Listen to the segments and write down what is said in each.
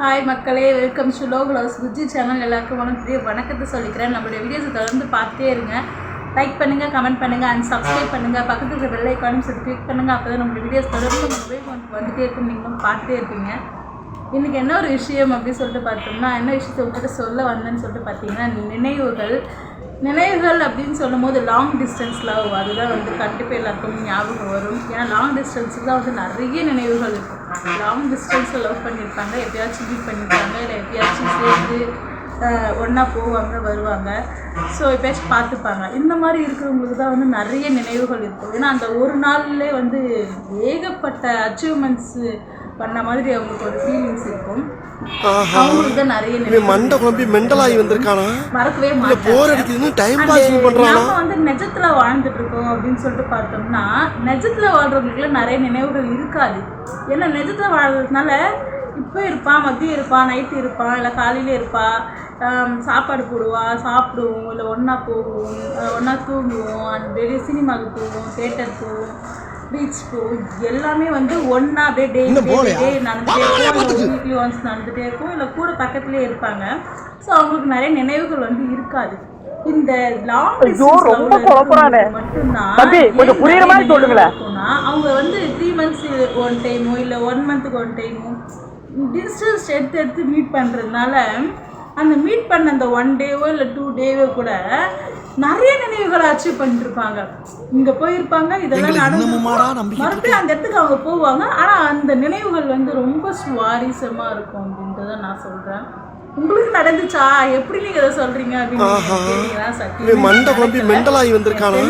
Hi மக்களே. Welcome to லோ க்ளவுஸ் குஜி சேனல் எல்லாருக்கும் வணக்கம். பெரிய வணக்கத்தை சொல்லிக்கிறேன். நம்மளுடைய வீடியோஸை தொடர்ந்து பார்த்தே இருங்க. லைக் பண்ணுங்கள் கமெண்ட் பண்ணுங்கள் அண்ட் சப்ஸ்கிரைப் பண்ணுங்கள் பக்கத்தில் இருக்கிற வெள்ளை ஐக்கானும் சரி கிளிக் பண்ணுங்கள் அப்போ தான் நம்மளுடைய வீடியோஸ் தொடர்ந்து மொபைல் ஃபோனுக்கு வந்துகிட்டே இருக்கும். நீங்களும் பார்த்துட்டே இருப்பீங்க. இன்றைக்கி என்ன ஒரு விஷயம் அப்படின்னு சொல்லிட்டு பார்த்தோம்னா என்ன விஷயத்தை உங்கள்கிட்ட சொல்ல வந்தேன்னு சொல்லிட்டு பார்த்தீங்கன்னா நினைவுகள். நினைவுகள் அப்படின்னு சொல்லும் போது லாங் டிஸ்டன்ஸ் லவ் அதுதான் வந்து கண்டிப்பாக எல்லாருக்கும் ஞாபகம் வரும். ஏன்னா லாங் டிஸ்டன்ஸுக்கு தான் வந்து நிறைய நினைவுகள் இருக்கும். லாங் டிஸ்டன்ஸில் லவ் பண்ணியிருப்பாங்க எப்பயாச்சும் மீட் பண்ணியிருப்பாங்க இல்லை எப்பயாச்சும் சேர்ந்து ஒன்றா போவாங்க வருவாங்க. ஸோ எப்பயாச்சும் பார்த்துப்பாங்க. இந்த மாதிரி இருக்கிறவங்களுக்கு தான் வந்து நிறைய நினைவுகள் இருக்கும். ஏன்னா அந்த ஒரு நாள்லேயே வந்து ஏகப்பட்ட அச்சீவ்மெண்ட்ஸு பண்ண மாதிரி அவங்களுக்கு ஒரு ஃபீலிங்ஸ் இருக்கும். அவங்களுக்கு தான் நிறைய நினைவு மண்டை குழம்பி மெண்டல் ஆகி வந்திருக்கானா? மறக்கவே இல்ல மாட்டாங்க போர் அடிக்குதுன்னு டைம் அது பாஸ் பண்றானா? நம்ம வந்து நிஜத்துல வாழ்ந்துட்டு இருக்கோம் அப்படின்னு சொல்லிட்டு பார்த்தோம்னா நிஜத்துல வாழ்றவங்களுக்குலாம் நிறைய நினைவுகள் இருக்காது. ஏன்னா நிஜத்துல வாழ்றதுனால இப்போ இருப்பான் மதியம் இருப்பான் நைட்டு இருப்பான் இல்லை காலையில இருப்பா சாப்பாடு போடுவா சாப்பிடுவோம் இல்லை ஒன்றா போவோம் ஒன்றா தூங்குவோம் வெளியே சினிமாவுக்கு போவோம் தேட்டர் போவோம். பீச் போவோம் எல்லாமே வந்து ஒன்றா அப்படியே டே டே நடந்துகிட்டே இருக்கும். வீக்லி ஒன்ஸ் நடந்துகிட்டே இருக்கும். இல்லை கூட பக்கத்துலேயே இருப்பாங்க. ஸோ அவங்களுக்கு நிறைய நினைவுகள் வந்து இருக்காது. இந்த லாங் ரொம்ப குழப்பறானே. மட்டும்தான் தம்பி, கொஞ்சம் புரியுற மாதிரி சொல்லுங்களேன். அவங்க வந்து த்ரீ மந்த்ஸ் ஒன் டைமோ இல்லை ஒன் மந்த்துக்கு ஒன் டைமோ டிஸ்டன்ஸ் எடுத்து எடுத்து மீட் பண்ணுறதுனால அந்த மீட் பண்ண அந்த ஒன் டேவோ இல்லை டூ டேவோ கூட நிறைய நினைவுகளை அச்சீவ் பண்ணிருப்பாங்க. இங்கே போயிருப்பாங்க இதெல்லாம் நடந்து மறுபடியும் அந்த இடத்துக்கு அவங்க போவாங்க. ஆனால் அந்த நினைவுகள் வந்து ரொம்ப சுவாரஸ்யமாக இருக்கும் அப்படின்றத நான் சொல்கிறேன் உங்களுக்கு நடந்துச்சா? எப்படி நீங்கள் இதை சொல்கிறீங்க அப்படின்னு மண்டை குழம்பி மெண்டல் ஆகி வந்திருக்கானா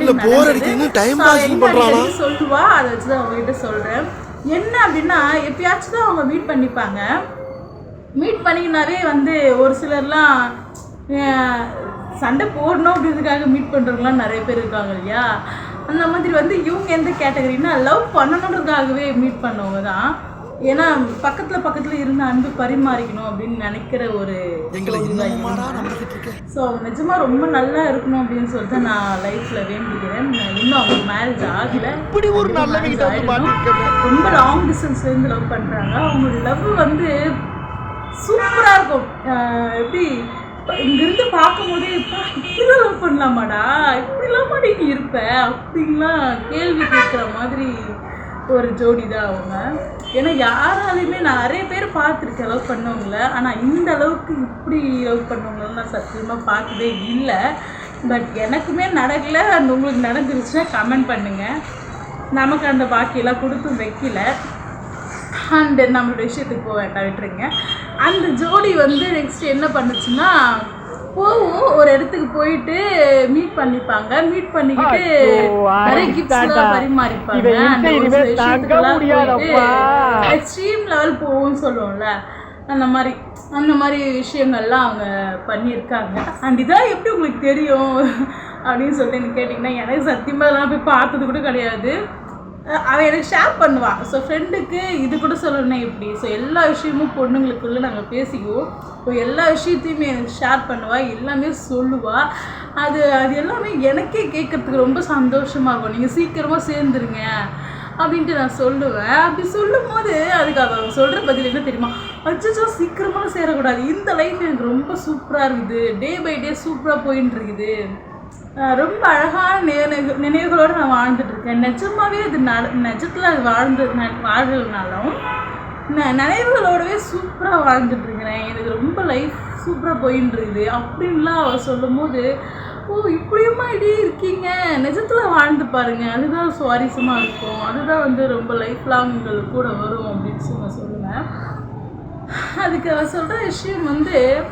இல்ல போர் டைம் பண்றானா சொல்லுவா? அதை வச்சு தான் உங்ககிட்ட சொல்கிறேன் என்ன அப்படின்னா எப்பயாச்சும் தான் அவங்க மீட் பண்ணிப்பாங்க. மீட் பண்ணினாவே வந்து ஒரு சிலர்லாம் சண்டை போடணும் அப்படின்றதுக்காக மீட் பண்ணுறவங்களாம் நிறைய பேர் இருக்காங்க இல்லையா? அந்த மாதிரி வந்து இவங்க எந்த கேட்டகரின்னா லவ் பண்ணணுன்றதுக்காகவே மீட் பண்ணவங்க தான். ஏன்னா பக்கத்தில் பக்கத்தில் இருந்து அன்பு பரிமாறிக்கணும் அப்படின்னு நினைக்கிற ஒரு ஸோ நிஜமா ரொம்ப நல்லா இருக்கணும் அப்படின்னு சொல்லிட்டு நான் லைஃப்ல வேண்டிக்கிறேன். இன்னும் அவங்க மேரேஜ் ஆகல. இப்படி ஒரு ரொம்ப லாங் டிஸ்டன்ஸ்ல இருந்து லவ் பண்றாங்க. அவங்களோட லவ் வந்து சூப்பரா இருக்கும். எப்படி? இங்கிருந்து பார்க்கும்போதே இப்போ இப்படிலாம் லவ் பண்ணலாமாடா? இப்படிலாம் மாடி நீ இருப்ப? அப்படின்லாம் கேள்வி கேட்குற மாதிரி ஒரு ஜோடி தான் அவங்க. ஏன்னா யாராலையுமே நான் நிறைய பேர் பார்த்துருக்கேன் லவ் பண்ணவங்கள. ஆனால் இந்த அளவுக்கு இப்படி லவ் பண்ணவங்கள நான் சத்தியமாக பார்த்ததே இல்லை. பட் எனக்குமே நடக்கல. அந்த உங்களுக்கு நடந்துருச்சுன்னா கமெண்ட் பண்ணுங்கள் நமக்கு அந்த பாக்கியெல்லாம் கொடுத்தும் வைக்கல. அண்ட் நம்மளோட விஷயத்துக்கு போக வேண்டாம் விட்டுருங்க. அந்த ஜோடி வந்து நெக்ஸ்ட் என்ன பண்ணுச்சுன்னா போவோம் ஒரு இடத்துக்கு போயிட்டு மீட் பண்ணிப்பாங்க. மீட் பண்ணிக்கிட்டு நிறைய. கிஃப்ட்ஸ்லாம் பரிமாறிப்பாங்க. எக்ஸ்ட்ரீம் லெவல் போவோம்னு சொல்லுவோம்ல அந்த மாதிரி அந்த மாதிரி விஷயங்கள்லாம் அவங்க பண்ணியிருக்காங்க. அண்ட் இதான் எப்படி உங்களுக்கு தெரியும் அப்படின்னு சொல்லிட்டு கேட்டிங்கன்னா எனக்கு சத்தியமாக அதெல்லாம் போய் பார்த்தது கூட கிடையாது. அவள் எனக்கு ஷேர் பண்ணுவாள் ஸோ ஃப்ரெண்டுக்கு இது கூட சொல்லணும்னா எப்படி? ஸோ எல்லா விஷயமும் பொண்ணுங்களுக்குள்ளே நாங்கள் பேசிக்குவோம் ஸோ எல்லா விஷயத்தையுமே எனக்கு ஷேர் பண்ணுவா. எல்லாமே சொல்லுவாள் அது அது எல்லாமே எனக்கே கேட்கறதுக்கு ரொம்ப சந்தோஷமாக இருக்கும். நீங்கள் சீக்கிரமாக சேர்ந்துருங்க அப்படின்ட்டு நான் சொல்லுவேன். அப்படி சொல்லும் போது அதுக்கு அவள் சொல்கிற பதில் என்ன தெரியுமா? அச்சோ சீக்கிரமாக சேரக்கூடாது. இந்த லைஃப் எனக்கு ரொம்ப சூப்பராக இருக்குது. டே பை டே சூப்பராக போயின்னு இருக்குது ரொம்ப அழகான நினைவு நினைவுகளோடு நான் வாழ்ந்துட்டு நிஜமாகவே நிஜமாவே அது நிஜத்தில் அது வாழ்ந்து ந- வாழ்றதுனாலும் நினைவுகளோடவே சூப்பராக வாழ்ந்துட்டு இருக்கிறேன் எனக்கு ரொம்ப லைஃப் சூப்பராக போயின்னு இருக்குது அப்படின்லாம் சொல்லும் போது ஓ இப்படியுமா இப்படி இருக்கீங்க? நிஜத்தில் வாழ்ந்து பாருங்க. அதுதான் சுவாரஸ்யமாக இருக்கும். அதுதான் வந்து ரொம்ப லைஃப் லாங் உங்களுக்கு கூட வரும். அப்படின்னு சொல்லி நான் சொல்லுவேன். அதுக்கு அவள் சொல்கிற விஷயம் வந்து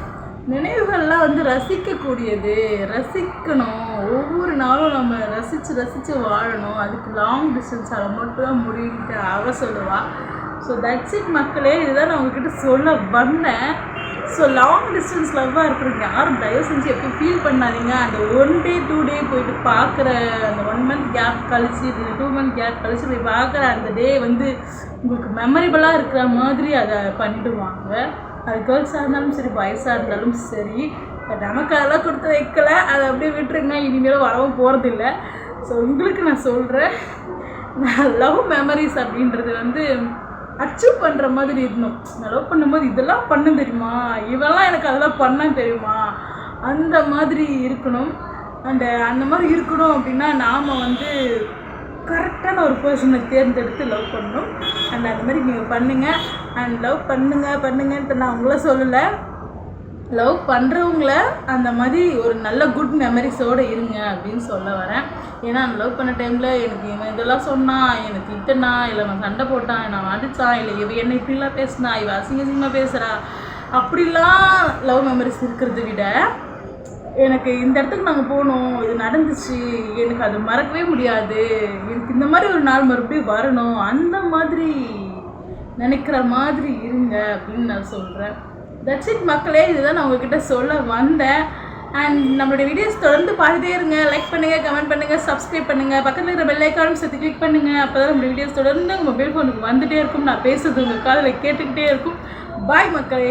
நினைவுகள்லாம் வந்து ரசிக்கக்கூடியது. ரசிக்கணும். ஒவ்வொரு நாளும் நம்ம ரசித்து ரசித்து வாழணும். அதுக்கு லாங் டிஸ்டன்ஸால் மட்டும்தான் முடியுன்ட்டு அவள் சொல்லுவாள் ஸோ தட்ஸ் இட் மக்களே. இதுதான் நான் உங்ககிட்ட சொல்ல வந்தேன். ஸோ லாங் டிஸ்டன்ஸ் லவ்வாக இருக்கிறவங்க யாரும் தயவு செஞ்சு எப்போ ஃபீல் பண்ணாதீங்க. அந்த ஒன் டே டூ டே போயிட்டு பார்க்குற அந்த ஒன் மந்த் கேப் கழிச்சு டூ மந்த் கேப் கழிச்சு போய் பார்க்குற அந்த டே வந்து உங்களுக்கு மெமரபிளாக இருக்கிற மாதிரி அதை பண்ணிடுவாங்க. அது கேர்ள்ஸாக இருந்தாலும் சரி பாய்ஸாக இருந்தாலும் சரி நமக்கு அதெல்லாம் கொடுத்து வைக்கல. அதை அப்படியே விட்டுருங்க இனிமேல் வரவும் போகிறதில்ல ஸோ உங்களுக்கு நான் சொல்கிறேன் லவ் மெமரிஸ் அப்படின்றது வந்து அச்சீவ் பண்ணுற மாதிரி இருக்கணும் நான் லவ் பண்ணும்போது இதெல்லாம் பண்ண தெரியுமா? இவெல்லாம் எனக்கு அதெல்லாம் பண்ண தெரியுமா? அந்த மாதிரி இருக்கணும். அண்டு அந்த மாதிரி இருக்கணும் அப்படின்னா நாம் வந்து கரெக்டான ஒரு பர்சனை தேர்ந்தெடுத்து லவ் பண்ணணும். அண்ட் அந்த மாதிரி நீங்கள் பண்ணுங்கள் அண்ட் லவ் பண்ணுங்கள் பண்ணுங்கன்ட்டு நான் உங்களை சொல்லலை. லவ் பண்ணுறவங்கள அந்த மாதிரி ஒரு நல்ல குட் மெமரிஸோடு இருங்க அப்படின்னு சொல்ல வரேன். ஏன்னா அந்த லவ் பண்ண டைமில் எனக்கு இவன் இதெல்லாம் சொன்னான் எனக்கு திட்டனா இல்லை அவன் சண்டை போட்டான் நான் அடித்தான் இல்லை இவன் என்ன இப்படிலாம் பேசினா இவன் அசிங்க அசிங்கமாக பேசுகிறா அப்படிலாம் லவ் மெமரிஸ் இருக்கிறத விட எனக்கு இந்த இடத்துக்கு நாங்கள் போனோம் இது நடந்துச்சு எனக்கு அது மறக்கவே முடியாது. எனக்கு இந்த மாதிரி ஒரு நாள் மறுபடியும் வரணும். அந்த மாதிரி நினைக்கிற மாதிரி இருங்க அப்படின்னு நான் சொல்கிறேன் தட்ஸ் இட் மக்களே இதுதான் நான் உங்ககிட்ட சொல்ல வந்தேன். அண்ட் நம்மளுடைய வீடியோஸ் தொடர்ந்து பார்த்துட்டே இருங்க. லைக் பண்ணுங்கள் கமெண்ட் பண்ணுங்கள் சப்ஸ்கிரைப் பண்ணுங்கள் பக்கத்தில் இருக்கிற பெல் ஐக்கானும் சேர்த்து கிளிக் பண்ணுங்கள் அப்போ தான் நம்மளுடைய வீடியோஸ் தொடர்ந்து உங்கள் மொபைல் ஃபோனுக்கு வந்துகிட்டே இருக்கும். நான் பேசுறது உங்கள் காதில் கேட்டுக்கிட்டே இருக்கும். பாய் மக்களே.